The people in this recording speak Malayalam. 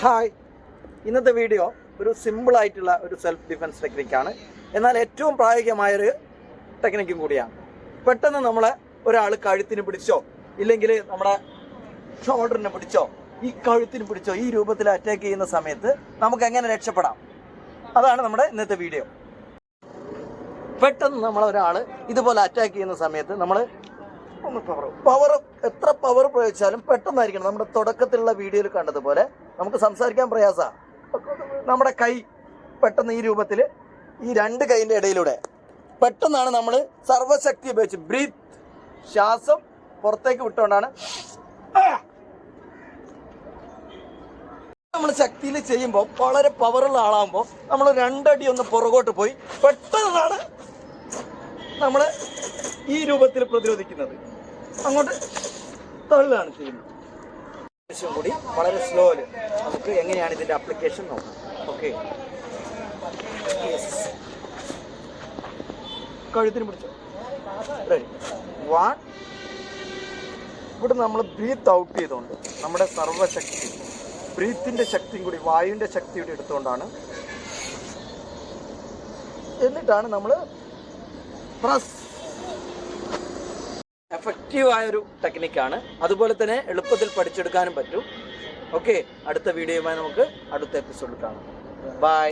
ഹായ് ഇന്നത്തെ വീഡിയോ ഒരു സിമ്പിളായിട്ടുള്ള ഒരു സെൽഫ് ഡിഫെൻസ് ടെക്നിക്കാണ് എന്നാൽ ഏറ്റവും പ്രായോഗികമായൊരു ടെക്നിക്കും കൂടിയാണ്. പെട്ടെന്ന് നമ്മൾ ഒരാൾ കഴുത്തിന് പിടിച്ചോ ഇല്ലെങ്കിൽ നമ്മുടെ ഷോൾഡറിനെ പിടിച്ചോ ഈ കഴുത്തിന് പിടിച്ചോ ഈ രൂപത്തിൽ അറ്റാക്ക് ചെയ്യുന്ന സമയത്ത് നമുക്ക് എങ്ങനെ രക്ഷപ്പെടാം? അതാണ് നമ്മുടെ ഇന്നത്തെ വീഡിയോ പെട്ടെന്ന് നമ്മൾ ഒരാൾ ഇതുപോലെ അറ്റാക്ക് ചെയ്യുന്ന സമയത്ത് നമ്മൾ പവർ പവർ എത്ര പവർ പ്രയോഗിച്ചാലും പെട്ടെന്നായിരിക്കണം. നമ്മുടെ തുടക്കത്തിലുള്ള വീഡിയോയിൽ കണ്ടതുപോലെ നമുക്ക് സംസാരിക്കാൻ പ്രയാസമാണ് നമ്മുടെ കൈ പെട്ടെന്ന് ഈ രൂപത്തിൽ ഈ രണ്ട് കൈയിന്റെ ഇടയിലൂടെ പെട്ടെന്നാണ് നമ്മൾ സർവശക്തി ഉപയോഗിച്ച് ബ്രീത്ത് ശ്വാസം പുറത്തേക്ക് വിട്ടുകൊണ്ടാണ് നമ്മൾ ശക്തിയിൽ ചെയ്യുമ്പോൾ വളരെ പവറുള്ള ആളാകുമ്പോൾ നമ്മൾ രണ്ടടി ഒന്ന് പുറകോട്ട് പോയി പെട്ടെന്നാണ് നമ്മൾ ഈ രൂപത്തിൽ പ്രതിരോധിക്കുന്നത്. അങ്ങോട്ട് തള്ളുകയാണ് ചെയ്യുന്നത്. ആവശ്യം കൂടി വളരെ സ്ലോയിൽ നമുക്ക് എങ്ങനെയാണ് ഇതിന്റെ അപ്ലിക്കേഷൻ നോക്കാം. ഓക്കെ കഴുത്തിന് പിടിച്ചോ. റെഡി വൺ ഇവിടെ നമ്മൾ ബ്രീത്ത് ഔട്ട് ചെയ്തുകൊണ്ട് നമ്മുടെ സർവശക്തി ബ്രീത്തിന്റെ ശക്തിയും കൂടി വായുവിന്റെ കൂടി എടുത്തുകൊണ്ടാണ് എന്നിട്ടാണ് നമ്മൾ പ്രസ് എഫക്റ്റീവായൊരു ടെക്നിക്കാണ് അതുപോലെ തന്നെ എളുപ്പത്തിൽ പഠിച്ചെടുക്കാനും പറ്റും. ഓക്കെ അടുത്ത വീഡിയോയുമായി നമുക്ക് അടുത്ത എപ്പിസോഡിൽ കാണാം. ബൈ